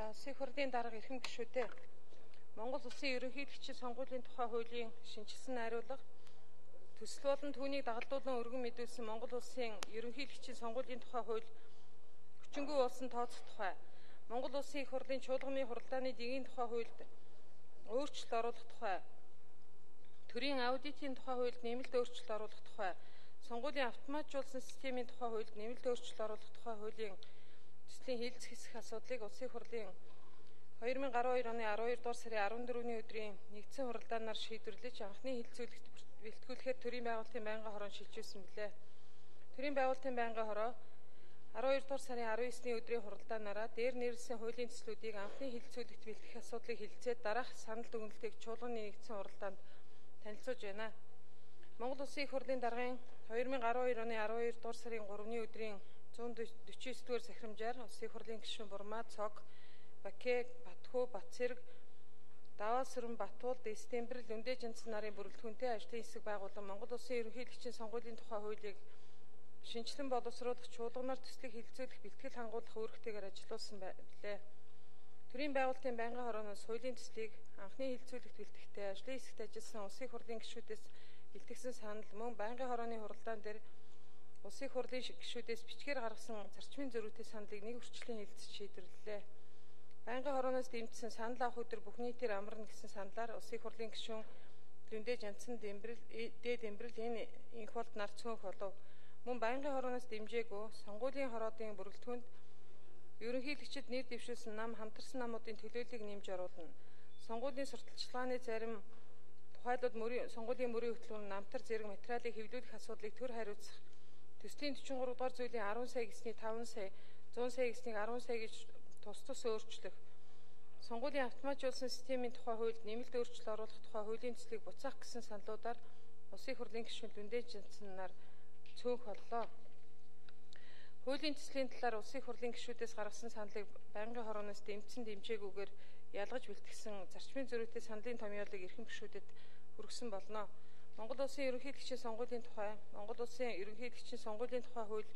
За улсын хурлын дарга эрхэм гишүүдээ Монгол улсын ерөнхийлөгчийн сонгуулийн тухай хуулийн шинжилсэн найруулга төсөл болон түүнийг дагалдуулан өргөн мэдүүлсэн Монгол улсын ерөнхийлөгчийн сонгуулийн тухай хууль хүчингү болсон тооцох тухай. Монгол улсын их хурлын чуулганы хуралдааны дэгийн тухай хуульд өөрчлөлт оруулах тухай. Төрийн аудитын тухай хуульд нэмэлт өөрчлөлт оруулах тухай. Сонгуулийн автоматжуулсан системийн тухай хуульд нэмэлт өөрчлөлт оруулах тухай хуулийн төслийн хилцэх хэсэх асуудлыг улсын хурлын 2012 оны 12 дугаар сарын 14-ний өдрийн нэгдсэн хуралдаанаар шийдвэрлэж анхны хилцүүлэгт бэлтгүүлэхээр төрийн байгуулалтын байнгын хорон шилжүүлсэн билээ. Төрийн байгуулалтын байнгын хороо 12 дугаар сарын 19-ний өдрийн хуралдаанаараа дээр нэрлсэн хуулийн төслүүдийг анхны хилцүүлэгт бэлтгэх асуудлыг хилцээд дараах санал дүгнэлтийг чуулганы нэгдсэн хуралдаанд танилцуулж байна. Монгол Улсын их хурлын даргын 2012 оны 12 дугаар сарын 3-ны өдрийн 149 дугаар сахимжаар Улсын хурлын гишүүн Бурмаа Цог, Бакэ, Батхүү, Батцэрэг, Даваасрын Батуул, Дестембрэл, Үндэ Жанцсан нарын бүрэлдэхүүнтэй ажлын хэсэг байгуулан Монгол Улсын ерөнхийлөгчийн сонгуулийн тухай хуулийг шинжилэн боловсруулах чуулганаар төслийг хилцүүлэх бэлтгэл хангуулах үүрэгтэйгээр ажилласан билээ. Төрийн байгуулалтын байнгын хорооноос хуулийн төслийг анхны хилцүүлэгт бэлтгэхдээ ажлын хэсэгт ажилласан улсын хурлын гишүүдээс бэлтгэсэн санал мөн байнгын хорооны хуралдаан дээр улсын хурлын гишүүдээс бичгээр гаргасан зарчмын зөрүүтэй саналыг нэг үрчлийн хилцэж шийдвэрлэлээ. Байнгын хорооноос дэмжсэн санал авах өдөр бүх нийтээр амарна гэсэн саналаар улсын хурлын гишүүн Лүндэ Жанцсан Дэмбэрэл Дээд Дэмбэрэл энэ инх болд нар цөөнх болов. Мөн байнгын хорооноос дэмжээгүй сонгуулийн хороодын бүрэлдэхүүнд ерөнхийлөгчд нэр дэвшүүлсэн нам хамтарсан намуудын төлөөллийг нэмж оруулна. Сонгуулийн сурталчилгааны зарим тухайлбал мөрийн сонгуулийн мөрийн хөтөлбөр намтар зэрэг материалыг хэвлүүлэх асуудлыг төр хариуцах төслийн 43 дугаар зүйлийн 10 сая гэсний 5 сая 100 сая гэснийг 10 сая гэж тус тус өөрчлөх сонгуулийн автоматжуулсан системийн тухай хуульд нэмэлт өөрчлөлт оруулах тухай хуулийн төслийг буцаах гэсэн саналуудаар Улсын хурлын гишүүн Дүндээ Жанцнаар цөөнх боллоо. Хуулийн төслийн талаар улсын хурлын гишүүдээс гаргасан саналыг байнгын хорооноос дэмжсэн дэмжээгүйгээр ялгаж бэлтгэсэн зарчмын зөрүүтэй саналын томьёолыг эрхэм гишүүдэд хүргэсэн болно. Монгол улсын ерөнхийлөгчийн сонгуулийн тухай, Монгол улсын ерөнхийлөгчийн сонгуулийн тухай хууль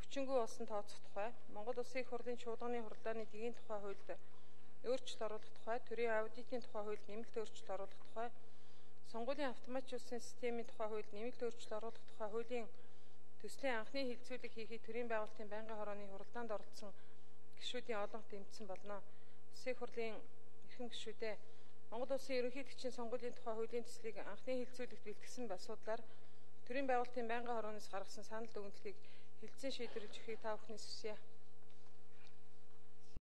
хүчингү болсон тооцох тухай, Монгол улсын их хурлын чуулганы хуралдааны дэгийн тухай хуульд өөрчлөлт оруулах тухай, төрийн аудитын тухай хуульд нэмэлт өөрчлөлт оруулах тухай, сонгуулийн автоматжуулсан системийн тухай хуульд нэмэлт өөрчлөлт оруулах тухай хуулийн төслийн анхны хилцүүлэг хийхийг төрийн байгуулалтын байнгын хорооны хуралдаанд оролцсон гишүүдийн олонх дэмжсэн болно. Улсын хурлын эрхэм гишүүдээ Монгол улсын ерөнхийлөгчийн сонгуулийн тухай хуулийн төслийг анхны хилцүүлэгт бэлтгэсэн асуудлаар төрийн байгуулалтын байнгын хорооноос гаргасан санал дүгнэлтийг хилцэн шийдвэрлэж өгөхийг та бүхнээс хүсье.